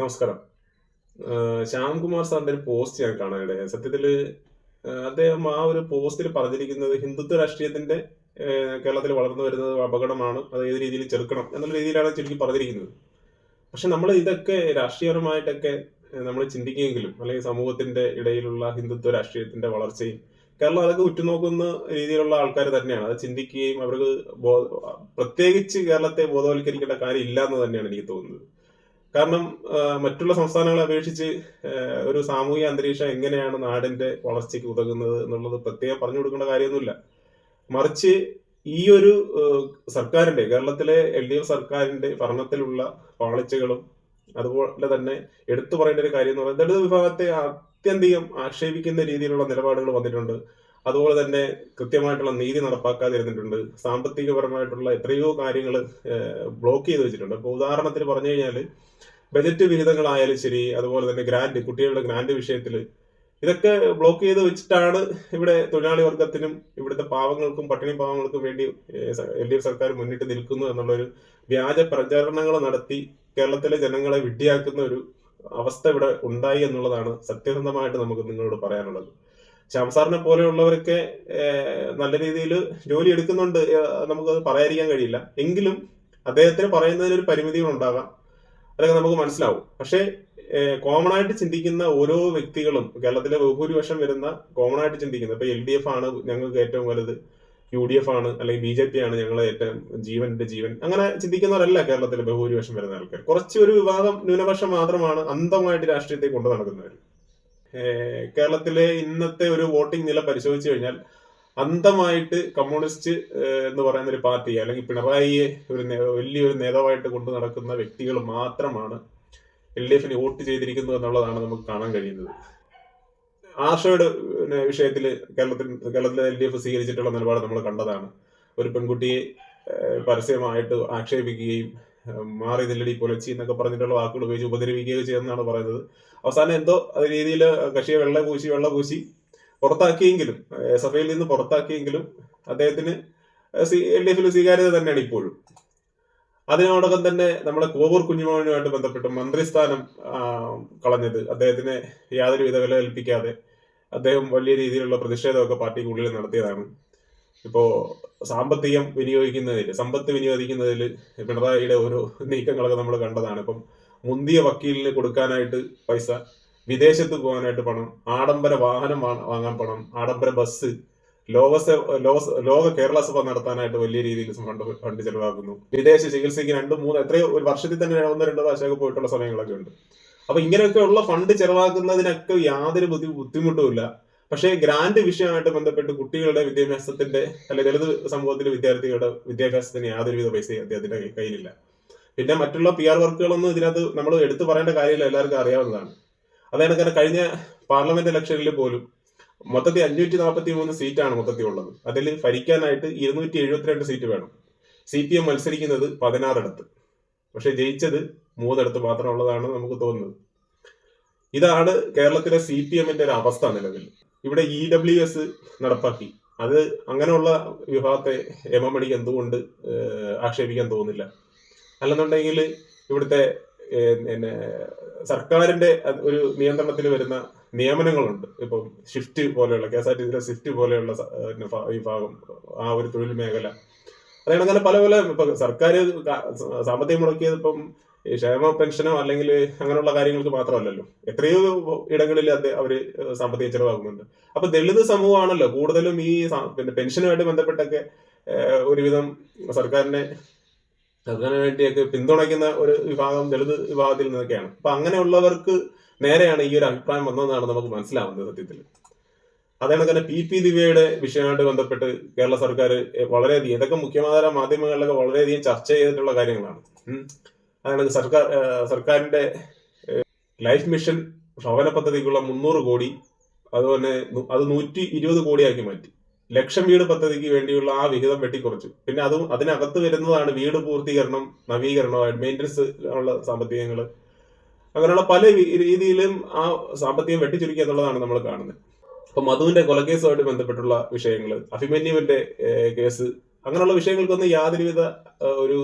നമസ്കാരം. ശ്യാംകുമാർ സാറിന്റെ ഒരു പോസ്റ്റ് ഞാൻ കാണാനിടയായി. സത്യത്തിൽ അദ്ദേഹം ആ ഒരു പോസ്റ്റിൽ പറഞ്ഞിരിക്കുന്നത് ഹിന്ദുത്വ രാഷ്ട്രീയത്തിന്റെ കേരളത്തിൽ വളർന്നു വരുന്നത് അപകടമാണ് അത് ഏത് രീതിയിൽ ചെറുക്കണം എന്നുള്ള രീതിയിലാണ് ചുരുക്കി പറഞ്ഞിരിക്കുന്നത്. പക്ഷെ നമ്മൾ ഇതൊക്കെ രാഷ്ട്രീയപരമായിട്ടൊക്കെ നമ്മൾ ചിന്തിക്കുമെങ്കിലും അല്ലെങ്കിൽ സമൂഹത്തിന്റെ ഇടയിലുള്ള ഹിന്ദുത്വ രാഷ്ട്രീയത്തിന്റെ വളർച്ചയും കേരളം അതൊക്കെ ഉറ്റുനോക്കുന്ന രീതിയിലുള്ള ആൾക്കാർ തന്നെയാണ്. അത് ചിന്തിക്കുകയും അവർക്ക് പ്രത്യേകിച്ച് കേരളത്തെ ബോധവൽക്കരിക്കേണ്ട കാര്യം ഇല്ല എന്ന് തന്നെയാണ് എനിക്ക് തോന്നുന്നത്. കാരണം മറ്റുള്ള സംസ്ഥാനങ്ങളെ അപേക്ഷിച്ച് ഒരു സാമൂഹിക അന്തരീക്ഷം എങ്ങനെയാണ് നാടിന്റെ വളർച്ചയ്ക്ക് ഉതകുന്നത് എന്നുള്ളത് പ്രത്യേകം പറഞ്ഞു കൊടുക്കേണ്ട കാര്യമൊന്നുമില്ല. മറിച്ച് ഈ ഒരു സർക്കാരിന്റെ കേരളത്തിലെ എൽ ഡി എഫ് സർക്കാരിന്റെ ഭരണത്തിലുള്ള പാളിച്ചകളും അതുപോലെ തന്നെ എടുത്തു പറയേണ്ട ഒരു കാര്യം എന്ന് പറയുന്നത് ദളിത് വിഭാഗത്തെ അത്യന്തികം ആക്ഷേപിക്കുന്ന രീതിയിലുള്ള നിലപാടുകൾ വന്നിട്ടുണ്ട്. അതുപോലെ തന്നെ കൃത്യമായിട്ടുള്ള നീതി നടപ്പാക്കാതിരുന്നിട്ടുണ്ട്. സാമ്പത്തികപരമായിട്ടുള്ള എത്രയോ കാര്യങ്ങൾ ബ്ലോക്ക് ചെയ്ത് വെച്ചിട്ടുണ്ട്. അപ്പോൾ ഉദാഹരണത്തിന് പറഞ്ഞു കഴിഞ്ഞാൽ ബജറ്റ് വിഹിതങ്ങളായാലും ശരി അതുപോലെ തന്നെ ഗ്രാൻഡ് കുട്ടികളുടെ ഗ്രാൻഡ് വിഷയത്തിൽ ഇതൊക്കെ ബ്ലോക്ക് ചെയ്ത് വെച്ചിട്ടാണ് ഇവിടെ തൊഴിലാളി വർഗത്തിനും ഇവിടുത്തെ പാവങ്ങൾക്കും പട്ടിണി പാവങ്ങൾക്കും വേണ്ടി എൽ ഡി എഫ് സർക്കാർ മുന്നിട്ട് നിൽക്കുന്നു എന്നുള്ളൊരു വ്യാജ പ്രചരണങ്ങൾ നടത്തി കേരളത്തിലെ ജനങ്ങളെ വിഡ്ഢിയാക്കുന്ന ഒരു അവസ്ഥ ഇവിടെ ഉണ്ടായി എന്നുള്ളതാണ് സത്യസന്ധമായിട്ട് നമുക്ക് നിങ്ങളോട് പറയാനുള്ളത്. ശ്യാംസാറിനെ പോലെയുള്ളവരൊക്കെ നല്ല രീതിയിൽ ജോലി എടുക്കുന്നുണ്ട് നമുക്ക് നമുക്കത് പറയാതിരിക്കാൻ കഴിയില്ല. എങ്കിലും അദ്ദേഹത്തിന് പറയുന്നതിന് ഒരു പരിമിതികൾ ഉണ്ടാകാം. അതൊക്കെ നമുക്ക് മനസ്സിലാവും. പക്ഷേ കോമൺ ആയിട്ട് ചിന്തിക്കുന്ന ഓരോ വ്യക്തികളും കേരളത്തിലെ ബഹുഭൂരിപക്ഷം വരുന്ന കോമൺ ആയിട്ട് ചിന്തിക്കുന്നത് ഇപ്പൊ എൽ ഡി എഫ് ആണ് ഞങ്ങൾക്ക് ഏറ്റവും വലുത് യു ഡി എഫ് ആണ് അല്ലെങ്കിൽ ബി ജെ പി ആണ് ഞങ്ങളെ ഏറ്റവും ജീവന്റെ ജീവൻ. അങ്ങനെ ചിന്തിക്കുന്നവരല്ല കേരളത്തിലെ ബഹുഭൂരിപക്ഷം വരുന്ന ആൾക്കാർ. കുറച്ച് ഒരു വിഭാഗം ന്യൂനപക്ഷം മാത്രമാണ് അന്ധമായിട്ട് രാഷ്ട്രീയത്തെ കൊണ്ടു നടക്കുന്നവർ കേരളത്തിലെ ഇന്നത്തെ ഒരു വോട്ടിംഗ് നില പരിശോധിച്ചു കഴിഞ്ഞാൽ അന്തമായിട്ട് കമ്മ്യൂണിസ്റ്റ് എന്ന് പറയുന്ന ഒരു പാർട്ടി അല്ലെങ്കിൽ പിണറായിയെ ഒരു വലിയൊരു നേതാവായിട്ട് കൊണ്ടു നടക്കുന്ന വ്യക്തികൾ മാത്രമാണ് എൽ ഡി എഫിന് വോട്ട് ചെയ്തിരിക്കുന്നു എന്നുള്ളതാണ് നമുക്ക് കാണാൻ കഴിയുന്നത്. ആർഷയുടെ വിഷയത്തിൽ കേരളത്തിൽ കേരളത്തിലെ എൽ ഡി എഫ് സ്വീകരിച്ചിട്ടുള്ള നിലപാട് നമ്മൾ കണ്ടതാണ്. ഒരു പെൺകുട്ടിയെ പരസ്യമായിട്ട് ആക്ഷേപിക്കുകയും മാറി നില്ലടി പൊലച്ചി എന്നൊക്കെ പറഞ്ഞിട്ടുള്ള വാക്കുകൾ ഉപയോഗിച്ച് ഉപദ്രവിക്കുകയോ ചെയ്യുന്നതാണ് പറയുന്നത്. അവസാനം എന്തോ അത് രീതിയിൽ കക്ഷിയെ വെള്ള പൂശി വെള്ള പൂശി പുറത്താക്കിയെങ്കിലും എസ് എഫ് ഐയിൽ നിന്ന് പുറത്താക്കിയെങ്കിലും അദ്ദേഹത്തിന് എൽ ഡി എഫിൽ സ്വീകാര്യത തന്നെയാണ് ഇപ്പോഴും. അതിനോടൊപ്പം തന്നെ നമ്മുടെ കോവൂർ കുഞ്ഞുമോനുമായിട്ട് ബന്ധപ്പെട്ട് മന്ത്രിസ്ഥാനം കളഞ്ഞത് അദ്ദേഹത്തിന് യാതൊരു വിധ വില കൽപ്പിക്കാതെ അദ്ദേഹം വലിയ രീതിയിലുള്ള പ്രതിഷേധമൊക്കെ പാർട്ടിക്കുള്ളിൽ നടത്തിയതാണ്. ഇപ്പോ സാമ്പത്തികം വിനിയോഗിക്കുന്നതിൽ സമ്പത്ത് വിനിയോഗിക്കുന്നതിൽ പിണറായിയുടെ ഓരോ നീക്കങ്ങളൊക്കെ നമ്മൾ കണ്ടതാണ്. ഇപ്പം മുന്തിയ വക്കീലിന് കൊടുക്കാനായിട്ട് പൈസ വിദേശത്ത് പോകാനായിട്ട് പണം ആഡംബര വാഹനം വാങ്ങാൻ പണം ആഡംബര ബസ് ലോകസഭ ലോക ലോക കേരള സഭ നടത്താനായിട്ട് വലിയ രീതിയിൽ ഫണ്ട് ഫണ്ട് ചെലവാക്കുന്നു. വിദേശ ചികിത്സയ്ക്ക് രണ്ട് മൂന്ന് എത്രയോ ഒരു വർഷത്തിൽ തന്നെ ഒന്ന് രണ്ട് പ്രാവശ്യമൊക്കെ പോയിട്ടുള്ള സമയങ്ങളൊക്കെ ഉണ്ട്. അപ്പൊ ഇങ്ങനെയൊക്കെയുള്ള ഫണ്ട് ചെലവാക്കുന്നതിനൊക്കെ യാതൊരു ബുദ്ധി ബുദ്ധിമുട്ടുമില്ല. പക്ഷേ ഗ്രാൻഡ് വിഷയമായിട്ട് ബന്ധപ്പെട്ട് കുട്ടികളുടെ വിദ്യാഭ്യാസത്തിന്റെ അല്ലെ ദളിത് സമൂഹത്തിലെ വിദ്യാർത്ഥികളുടെ വിദ്യാഭ്യാസത്തിന് യാതൊരുവിധ പൈസയും അദ്ദേഹത്തിന്റെ കയ്യിലില്ല. പിന്നെ മറ്റുള്ള പി ആർ വർക്കുകളൊന്നും ഇതിനകത്ത് നമ്മൾ എടുത്തു പറയേണ്ട കാര്യമില്ല എല്ലാവർക്കും അറിയാവുന്നതാണ്. അതാണ് കാരണം കഴിഞ്ഞ പാർലമെന്റ് ഇലക്ഷനിൽ പോലും മൊത്തത്തിൽ അഞ്ഞൂറ്റി നാൽപ്പത്തി മൂന്ന് സീറ്റാണ് മൊത്തത്തിൽ ഉള്ളത്. അതിൽ ഭരിക്കാനായിട്ട് ഇരുന്നൂറ്റി എഴുപത്തിരണ്ട് സീറ്റ് വേണം. സി പി എം മത്സരിക്കുന്നത് പതിനാറിടത്ത്. പക്ഷെ ജയിച്ചത് മൂന്നിടത്ത് മാത്രമുള്ളതാണ് നമുക്ക് തോന്നുന്നത്. ഇതാണ് കേരളത്തിലെ സി പി എമ്മിന്റെ ഒരു അവസ്ഥ നിലവിൽ. ഇവിടെ ഇ ഡബ്ല്യു എസ് നടപ്പാക്കി. അത് അങ്ങനെയുള്ള വിഭാഗത്തെ എം എം മണിക്ക് എന്തുകൊണ്ട് ആക്ഷേപിക്കാൻ തോന്നുന്നില്ല. അല്ലെന്നുണ്ടെങ്കിൽ ഇവിടുത്തെ പിന്നെ സർക്കാരിന്റെ ഒരു നിയന്ത്രണത്തിൽ വരുന്ന നിയമനങ്ങളുണ്ട്. ഇപ്പം ഷിഫ്റ്റ് പോലെയുള്ള കെ എസ് ആർ ടി സിയിലെ ഷിഫ്റ്റ് പോലെയുള്ള വിഭാഗം ആ ഒരു തൊഴിൽ മേഖല. അതേപോലെ അങ്ങനെ പല പല ഇപ്പൊ സർക്കാർ സാമ്പത്തികം മുടക്കിയത് ഇപ്പം ഈ ക്ഷേമ പെൻഷനോ അല്ലെങ്കിൽ അങ്ങനെയുള്ള കാര്യങ്ങൾക്ക് മാത്രമല്ലല്ലോ. എത്രയോ ഇടങ്ങളിൽ അവർ സാമ്പത്തിക ചെലവാകുന്നുണ്ട്. അപ്പൊ ദളിത് സമൂഹമാണല്ലോ കൂടുതലും ഈ പിന്നെ പെൻഷനുമായിട്ട് ബന്ധപ്പെട്ടൊക്കെ ഒരുവിധം സർക്കാരിനെ സർക്കാരിന് വേണ്ടിയൊക്കെ പിന്തുണയ്ക്കുന്ന ഒരു വിഭാഗം ദളിത് വിഭാഗത്തിൽ നിന്നൊക്കെയാണ്. അപ്പൊ അങ്ങനെയുള്ളവർക്ക് നേരെയാണ് ഈ ഒരു അഭിപ്രായം വന്നതെന്നാണ് നമുക്ക് മനസ്സിലാവുന്നത് സത്യത്തിൽ. അതേ തന്നെ പി. പി. ദിവ്യയുടെ വിഷയമായിട്ട് ബന്ധപ്പെട്ട് കേരള സർക്കാർ വളരെയധികം ഇതൊക്കെ മുഖ്യധാര മാധ്യമങ്ങളിലൊക്കെ വളരെയധികം ചർച്ച ചെയ്തിട്ടുള്ള കാര്യങ്ങളാണ്. അതാണ് സർക്കാർ സർക്കാരിന്റെ ലൈഫ് മിഷൻ ഭവന പദ്ധതിക്കുള്ള മുന്നൂറ് കോടി അതുപോലെ അത് നൂറ്റി ഇരുപത് കോടിയാക്കി മാറ്റി. ലക്ഷം വീട് പദ്ധതിക്ക് വേണ്ടിയുള്ള ആ വിഹിതം വെട്ടിക്കുറച്ചു. പിന്നെ അതും അതിനകത്ത് വരുന്നതാണ് വീട് പൂർത്തീകരണം നവീകരണം മെയിന്റനൻസ് ഉള്ള സാമ്പത്തികങ്ങൾ അങ്ങനെയുള്ള പല രീതിയിലും ആ സാമ്പത്തികം വെട്ടിച്ചുരുക്കുക എന്നുള്ളതാണ് നമ്മൾ കാണുന്നത്. അപ്പൊ മധുവിന്റെ കൊലക്കേസുമായിട്ട് ബന്ധപ്പെട്ടുള്ള വിഷയങ്ങൾ അഭിമന്യുവിന്റെ കേസ് അങ്ങനെയുള്ള വിഷയങ്ങൾക്കൊന്നും യാതൊരുവിധ ഒരു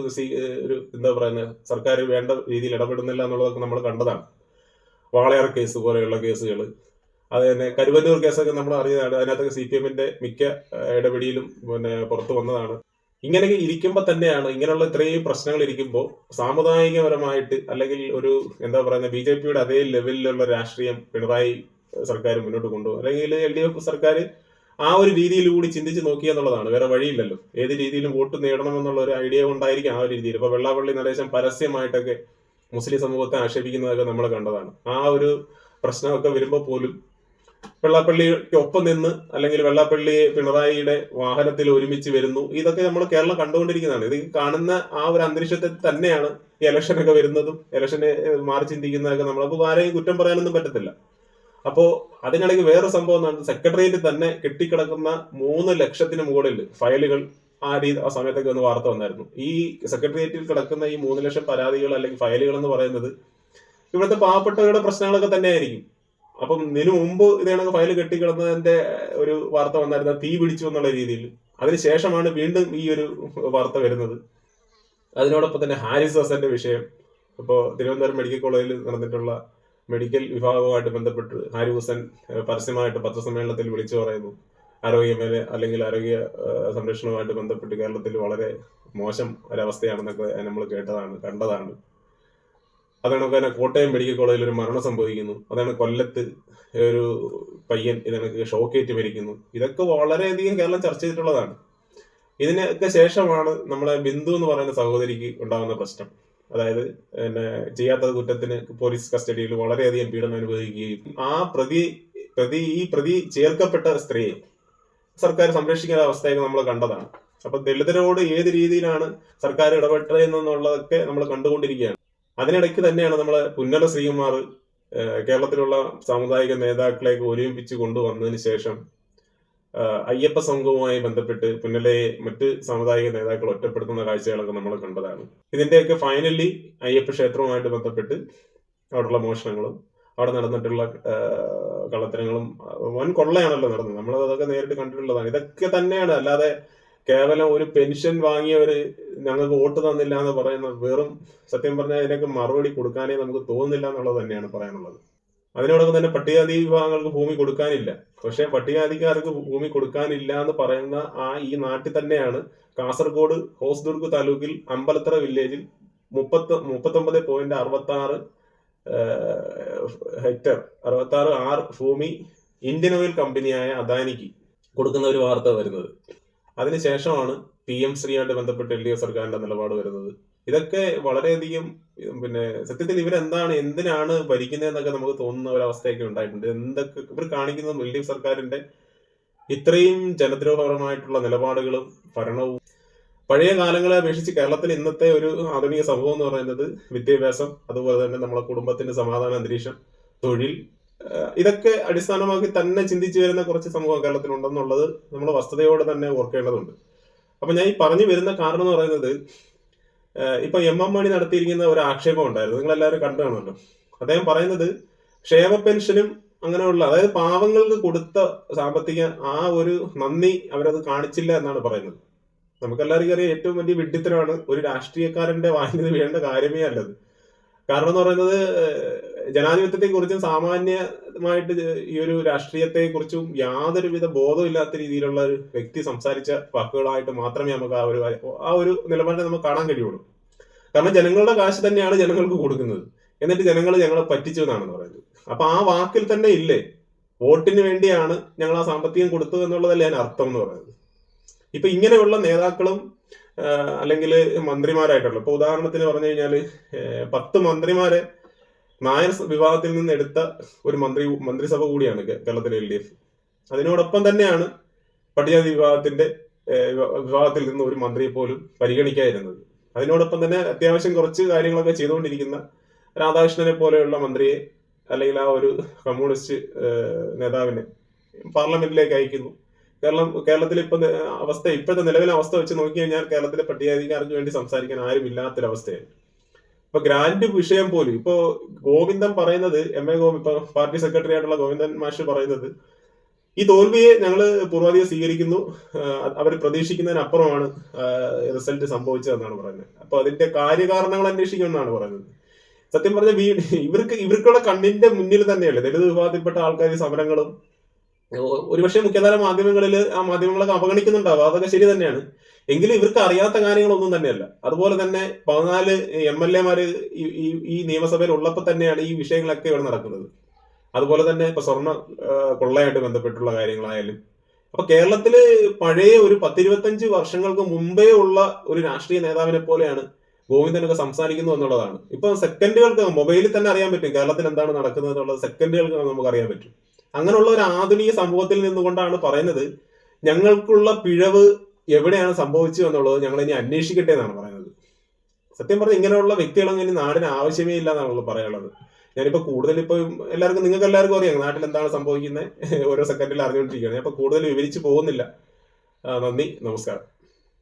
ഒരു എന്താ പറയുന്നത് സർക്കാർ വേണ്ട രീതിയിൽ ഇടപെടുന്നില്ല എന്നുള്ളതൊക്കെ നമ്മൾ കണ്ടതാണ്. വാളയാർ കേസ് പോലെയുള്ള കേസുകൾ അത് തന്നെ കരുവന്നൂർ കേസൊക്കെ നമ്മൾ അറിഞ്ഞതാണ് അതിനകത്തൊക്കെ സി പി എമ്മിന്റെ മിക്ക ഇടപെടിയിലും പിന്നെ പുറത്തു വന്നതാണ്. ഇങ്ങനെയൊക്കെ ഇരിക്കുമ്പോൾ തന്നെയാണ് ഇങ്ങനെയുള്ള ഇത്രയും പ്രശ്നങ്ങൾ ഇരിക്കുമ്പോൾ സാമുദായികപരമായിട്ട് അല്ലെങ്കിൽ ഒരു എന്താ പറയുന്നത് ബി ജെ പിയുടെ അതേ ലെവലിലുള്ള രാഷ്ട്രീയം പിണറായി സർക്കാർ മുന്നോട്ട് കൊണ്ടുപോകും. അല്ലെങ്കിൽ എൽ ഡി എഫ് സർക്കാർ ആ ഒരു രീതിയിൽ കൂടി ചിന്തിച്ച് നോക്കുക എന്നുള്ളതാണ്. വേറെ വഴിയില്ലല്ലോ. ഏത് രീതിയിലും വോട്ട് നേടണമെന്നുള്ള ഒരു ഐഡിയ കൊണ്ടായിരിക്കും ആ ഒരു രീതിയിൽ. ഇപ്പൊ വെള്ളാപ്പള്ളി നടേശൻ പരസ്യമായിട്ടൊക്കെ മുസ്ലിം സമൂഹത്തെ ആക്ഷേപിക്കുന്നതൊക്കെ നമ്മൾ കണ്ടതാണ്. ആ ഒരു പ്രശ്നമൊക്കെ വരുമ്പോൾ പോലും വെള്ളാപ്പള്ളിക്ക് ഒപ്പം നിന്ന് അല്ലെങ്കിൽ വെള്ളാപ്പള്ളി പിണറായിയുടെ വാഹനത്തിൽ ഒരുമിച്ച് വരുന്നു. ഇതൊക്കെ നമ്മൾ കേരളം കണ്ടുകൊണ്ടിരിക്കുന്നതാണ്. ഇത് കാണുന്ന ആ ഒരു അന്തരീക്ഷത്തെ തന്നെയാണ് ഈ ഇലക്ഷനൊക്കെ വരുന്നതും ഇലക്ഷനെ മാറി ചിന്തിക്കുന്നതൊക്കെ നമ്മളപ്പോൾ ആരെയും കുറ്റം പറയാനൊന്നും പറ്റത്തില്ല. അപ്പോ അതിനിടയ്ക്ക് വേറെ സംഭവം എന്താണ്? സെക്രട്ടേറിയറ്റ് തന്നെ കെട്ടിക്കിടക്കുന്ന മൂന്ന് ലക്ഷത്തിന് മുകളിൽ ഫയലുകൾ ആ രീതി ആ സമയത്തൊക്കെ ഒന്ന് വാർത്ത വന്നായിരുന്നു. ഈ സെക്രട്ടേറിയറ്റിൽ കിടക്കുന്ന ഈ മൂന്ന് ലക്ഷം പരാതികൾ അല്ലെങ്കിൽ ഫയലുകൾ എന്ന് പറയുന്നത് ഇവിടുത്തെ പാവപ്പെട്ടവരുടെ പ്രശ്നങ്ങളൊക്കെ തന്നെയായിരിക്കും. അപ്പം ഇതിനു മുമ്പ് ഇതേണക്ക് ഫയൽ കെട്ടിക്കിടന്നതിന്റെ ഒരു വാർത്ത വന്നായിരുന്നു. തീ പിടിച്ചു എന്നുള്ള രീതിയിൽ. അതിനുശേഷമാണ് വീണ്ടും ഈ ഒരു വാർത്ത വരുന്നത്. അതിനോടൊപ്പം തന്നെ ഹാരിസ് ഹസന്റെ വിഷയം. ഇപ്പോൾ തിരുവനന്തപുരം മെഡിക്കൽ കോളേജിൽ നടന്നിട്ടുള്ള മെഡിക്കൽ വിഭാഗവുമായിട്ട് ബന്ധപ്പെട്ട് ഹാരി ഹുസൻ പരസ്യമായിട്ട് പത്രസമ്മേളനത്തിൽ വിളിച്ചു പറയുന്നു. ആരോഗ്യമേല അല്ലെങ്കിൽ ആരോഗ്യ സംരക്ഷണവുമായിട്ട് ബന്ധപ്പെട്ട് കേരളത്തിൽ വളരെ മോശം ഒരവസ്ഥയാണെന്നൊക്കെ നമ്മൾ കേട്ടതാണ് കണ്ടതാണ്. അതാണ് തന്നെ കോട്ടയം മെഡിക്കൽ കോളേജിൽ ഒരു മരണം സംഭവിക്കുന്നു. അതാണ് കൊല്ലത്ത് ഒരു പയ്യൻ ഇതിനൊക്കെ ഷോക്കേറ്റ് മരിക്കുന്നു. ഇതൊക്കെ വളരെയധികം കേരളം ചർച്ച ചെയ്തിട്ടുള്ളതാണ്. ഇതിനൊക്കെ ശേഷമാണ് നമ്മളെ ബിന്ദു എന്ന് പറയുന്ന സഹോദരിക്ക് ഉണ്ടാകുന്ന പ്രശ്നം. അതായത് പിന്നെ ചെയ്യാത്ത കുറ്റത്തിന് പോലീസ് കസ്റ്റഡിയിൽ വളരെയധികം പീഡനം അനുഭവിക്കുകയും ആ പ്രതി പ്രതി ഈ പ്രതി ചേർക്കപ്പെട്ട സ്ത്രീയെ സർക്കാർ സംരക്ഷിക്കുന്ന അവസ്ഥയൊക്കെ നമ്മൾ കണ്ടതാണ്. അപ്പൊ ദളിതരോട് ഏത് രീതിയിലാണ് സർക്കാർ ഇടപെട്ടതെന്നുള്ളതൊക്കെ നമ്മൾ കണ്ടുകൊണ്ടിരിക്കുകയാണ്. അതിനിടയ്ക്ക് തന്നെയാണ് നമ്മൾ പുന്നല ശ്രീകുമാർ കേരളത്തിലുള്ള സാമുദായിക നേതാക്കളെയൊക്കെ ഒരുമിപ്പിച്ച് കൊണ്ടുവന്നതിന് ശേഷം അയ്യപ്പ സംഘവുമായി ബന്ധപ്പെട്ട് പുന്നലയെ മറ്റ് സാമുദായിക നേതാക്കൾ ഒറ്റപ്പെടുത്തുന്ന കാഴ്ചകളൊക്കെ നമ്മൾ കണ്ടതാണ്. ഇതിന്റെയൊക്കെ ഫൈനലി അയ്യപ്പ ക്ഷേത്രവുമായിട്ട് ബന്ധപ്പെട്ട് അവിടെയുള്ള മോഷണങ്ങളും അവിടെ നടന്നിട്ടുള്ള കള്ളത്തരങ്ങളും വൻ കൊള്ളയാണല്ലോ നടന്നത്. നമ്മൾ അതൊക്കെ നേരിട്ട് കണ്ടിട്ടുള്ളതാണ്. ഇതൊക്കെ തന്നെയാണ്. അല്ലാതെ കേവലം ഒരു പെൻഷൻ വാങ്ങിയവർ ഞങ്ങൾക്ക് വോട്ട് തന്നില്ല എന്ന് പറയുന്ന വെറും സത്യം പറഞ്ഞാൽ ഇതിനൊക്കെ മറുപടി കൊടുക്കാനേ നമുക്ക് തോന്നുന്നില്ല എന്നുള്ളത് തന്നെയാണ് പറയാനുള്ളത്. അതിനോടൊപ്പം തന്നെ പട്ടികജാതി വിഭാഗങ്ങൾക്ക് ഭൂമി കൊടുക്കാനില്ല. പക്ഷെ പട്ടികജാതിക്കാർക്ക് ഭൂമി കൊടുക്കാനില്ല എന്ന് പറയുന്ന ആ ഈ നാട്ടിൽ തന്നെയാണ് കാസർഗോഡ് ഹോസ്ദുർഗ് താലൂക്കിൽ അമ്പലത്തറ വില്ലേജിൽ മുപ്പത്തി മുപ്പത്തൊമ്പത് പോയിന്റ് അറുപത്തി ആറ് ഹെക്ടർ അറുപത്തി ആറ് ആർ ഭൂമി ഇന്ത്യൻ ഓയിൽ കമ്പനിയായ അദാനിക്ക് കൊടുക്കുന്ന ഒരു വാർത്ത വരുന്നത്. അതിനുശേഷമാണ് പി എം ശ്രീയായിട്ട് ബന്ധപ്പെട്ട് എൽ ഡി എഫ് സർക്കാരിന്റെ നിലപാട് വരുന്നത്. ഇതൊക്കെ വളരെയധികം പിന്നെ സത്യത്തിൽ ഇവരെന്താണ് എന്തിനാണ് ഭരിക്കുന്നതെന്നൊക്കെ നമുക്ക് തോന്നുന്ന ഒരു അവസ്ഥയൊക്കെ ഉണ്ടായിട്ടുണ്ട്. എന്തൊക്കെ ഇവർ കാണിക്കുന്നത് എൽ ഡി എഫ് സർക്കാരിന്റെ ഇത്രയും ജനദ്രോഹപരമായിട്ടുള്ള നിലപാടുകളും ഭരണവും. പഴയ കാലങ്ങളെ അപേക്ഷിച്ച് കേരളത്തിൽ ഇന്നത്തെ ഒരു ആധുനിക സമൂഹം എന്ന് പറയുന്നത് വിദ്യാഭ്യാസം അതുപോലെ തന്നെ നമ്മളെ കുടുംബത്തിന്റെ സമാധാന അന്തരീക്ഷം തൊഴിൽ ഇതൊക്കെ അടിസ്ഥാനമാക്കി തന്നെ ചിന്തിച്ചു വരുന്ന കുറച്ച് സമൂഹം കേരളത്തിലുണ്ടെന്നുള്ളത് നമ്മൾ വസ്തുതയോടെ തന്നെ ഓർക്കേണ്ടതുണ്ട്. അപ്പൊ ഞാൻ ഈ പറഞ്ഞു വരുന്ന കാരണം എന്ന് പറയുന്നത് ഇപ്പൊ എം എം മണി നടത്തിയിരിക്കുന്ന ഒരു ആക്ഷേപം ഉണ്ടായിരുന്നു. നിങ്ങൾ എല്ലാവരും കണ്ടു കാണുമല്ലോ. അദ്ദേഹം പറയുന്നത് ക്ഷേമ പെൻഷനും അങ്ങനെയുള്ള അതായത് പാവങ്ങൾക്ക് കൊടുത്ത സാമ്പത്തിക ആ ഒരു നന്ദി അവരത് കാണിച്ചില്ല എന്നാണ് പറയുന്നത്. നമുക്കെല്ലാവർക്കും അറിയാം ഏറ്റവും വലിയ വിഡ്ഢിത്തരമാണ് ഒരു രാഷ്ട്രീയക്കാരന്റെ വായന വേണ്ട കാര്യമേ അല്ലത്. കാരണം എന്ന് പറയുന്നത് ജനാധിപത്യത്തെ കുറിച്ചും സാമാന്യമായിട്ട് ഈ ഒരു രാഷ്ട്രീയത്തെ കുറിച്ചും യാതൊരുവിധ ബോധമില്ലാത്ത രീതിയിലുള്ള ഒരു വ്യക്തി സംസാരിച്ച വാക്കുകളായിട്ട് മാത്രമേ നമുക്ക് ആ ഒരു ആ ഒരു നിലപാടിനെ നമുക്ക് കാണാൻ കഴിയുള്ളൂ. കാരണം ജനങ്ങളുടെ കാശ് തന്നെയാണ് ജനങ്ങൾക്ക് കൊടുക്കുന്നത്. എന്നിട്ട് ജനങ്ങൾ ഞങ്ങളെ പറ്റിച്ചു എന്നാണെന്ന് പറയുന്നത്. അപ്പൊ ആ വാക്കിൽ തന്നെ ഇല്ലേ? വോട്ടിന് വേണ്ടിയാണ് ഞങ്ങൾ ആ സാമ്പത്തികം കൊടുത്തത് എന്നുള്ളതല്ലേ ഞാൻ അർത്ഥം എന്ന് പറയുന്നത്. ഇപ്പൊ ഇങ്ങനെയുള്ള നേതാക്കളും അല്ലെങ്കിൽ മന്ത്രിമാരായിട്ടുള്ള ഇപ്പൊ ഉദാഹരണത്തിന് പറഞ്ഞു കഴിഞ്ഞാൽ പത്ത് മന്ത്രിമാരെ നായർ വിഭാഗത്തിൽ നിന്ന് എടുത്ത ഒരു മന്ത്രി മന്ത്രിസഭ കൂടിയാണ് കേരളത്തിലെ എൽ ഡി എഫ്. അതിനോടൊപ്പം തന്നെയാണ് പട്ടികജാതി വിഭാഗത്തിന്റെ വിഭാഗത്തിൽ നിന്ന് ഒരു മന്ത്രിയെ പോലും പരിഗണിക്കാതിരുന്നത്. അതിനോടൊപ്പം തന്നെ അത്യാവശ്യം കുറച്ച് കാര്യങ്ങളൊക്കെ ചെയ്തുകൊണ്ടിരിക്കുന്ന രാധാകൃഷ്ണനെ പോലെയുള്ള മന്ത്രിയെ അല്ലെങ്കിൽ ആ ഒരു കമ്മ്യൂണിസ്റ്റ് നേതാവിനെ പാർലമെന്റിലേക്ക് അയക്കുന്നു. കേരളം കേരളത്തിൽ ഇപ്പം അവസ്ഥ ഇപ്പോഴത്തെ നിലവിലെ അവസ്ഥ വെച്ച് നോക്കി കഴിഞ്ഞാൽ കേരളത്തിലെ പട്ടികജാതിക്കാർക്ക് വേണ്ടി സംസാരിക്കാൻ ആരും ഇല്ലാത്തൊരവസ്ഥയാണ് ഇപ്പൊ ഗ്രാൻഡ് വിഷയം പോലും ഇപ്പോ ഗോവിന്ദൻ പറയുന്നത് എം. എ. ഗോവി ഇപ്പൊ പാർട്ടി സെക്രട്ടറി ആയിട്ടുള്ള ഗോവിന്ദൻ മാഷ് പറയുന്നത് ഈ തോൽവിയെ ഞങ്ങൾ പൂർവാധികം സ്വീകരിക്കുന്നു. അവർ പ്രതീക്ഷിക്കുന്നതിനപ്പുറമാണ് റിസൾട്ട് സംഭവിച്ചതെന്നാണ് പറയുന്നത്. അപ്പൊ അതിന്റെ കാര്യകാരണങ്ങൾ അന്വേഷിക്കുമെന്നാണ് പറയുന്നത്. സത്യം പറഞ്ഞ വീട് ഇവർക്ക് ഇവർക്കുള്ള കണ്ണിന്റെ മുന്നിൽ തന്നെയല്ലേ ദളിത് വിഭാഗത്തിൽപ്പെട്ട ആൾക്കാർ സമരങ്ങളും? ഒരുപക്ഷെ മുഖ്യധാര മാധ്യമങ്ങളിൽ ആ മാധ്യമങ്ങളൊക്കെ അവഗണിക്കുന്നുണ്ടാവും. അതൊക്കെ ശരി തന്നെയാണ്. എങ്കിലും ഇവർക്ക് അറിയാത്ത കാര്യങ്ങളൊന്നും തന്നെയല്ല. അതുപോലെ തന്നെ പതിനാല് എം എൽ എമാര് ഈ നിയമസഭയിൽ ഉള്ളപ്പോൾ തന്നെയാണ് ഈ വിഷയങ്ങളൊക്കെ ഇവിടെ നടക്കുന്നത്. അതുപോലെ തന്നെ ഇപ്പൊ സ്വർണ കൊള്ളയായിട്ട് ബന്ധപ്പെട്ടുള്ള കാര്യങ്ങളായാലും. അപ്പൊ കേരളത്തിൽ പഴയ ഒരു പത്തിരുപത്തഞ്ച് വർഷങ്ങൾക്ക് മുമ്പേ ഉള്ള ഒരു രാഷ്ട്രീയ നേതാവിനെ പോലെയാണ് ഗോവിന്ദനൊക്കെ സംസാരിക്കുന്നു എന്നുള്ളതാണ്. ഇപ്പൊ സെക്കൻഡുകൾക്ക് മൊബൈലിൽ തന്നെ അറിയാൻ പറ്റും കേരളത്തിൽ എന്താണ് നടക്കുന്നത് എന്നുള്ളത് സെക്കൻഡുകൾക്ക് നമുക്ക് അറിയാൻ പറ്റും. അങ്ങനെയുള്ള ഒരു ആധുനിക സമൂഹത്തിൽ നിന്നുകൊണ്ടാണ് പറയുന്നത് ഞങ്ങൾക്കുള്ള പിഴവ് എവിടെയാണ് സംഭവിച്ചത് എന്നുള്ളത് ഞങ്ങൾ ഇനി അന്വേഷിക്കട്ടെ എന്നാണ് പറയുന്നത്. സത്യം പറഞ്ഞാൽ ഇങ്ങനെയുള്ള വ്യക്തികളൊന്നും ഇനി നാടിന് ആവശ്യമേ ഇല്ല എന്നാണല്ലോ പറയാനുള്ളത്. ഞാനിപ്പോ കൂടുതൽ ഇപ്പൊ എല്ലാവർക്കും നിങ്ങൾക്ക് എല്ലാവർക്കും അറിയാം നാട്ടിൽ എന്താണ് സംഭവിക്കുന്നത് ഓരോ സെക്കൻഡിൽ അറിഞ്ഞുകൊണ്ടിരിക്കുകയാണ്. ഞാൻ ഇപ്പൊ കൂടുതൽ വിവരിച്ചു പോകുന്നില്ല. നന്ദി നമസ്കാരം.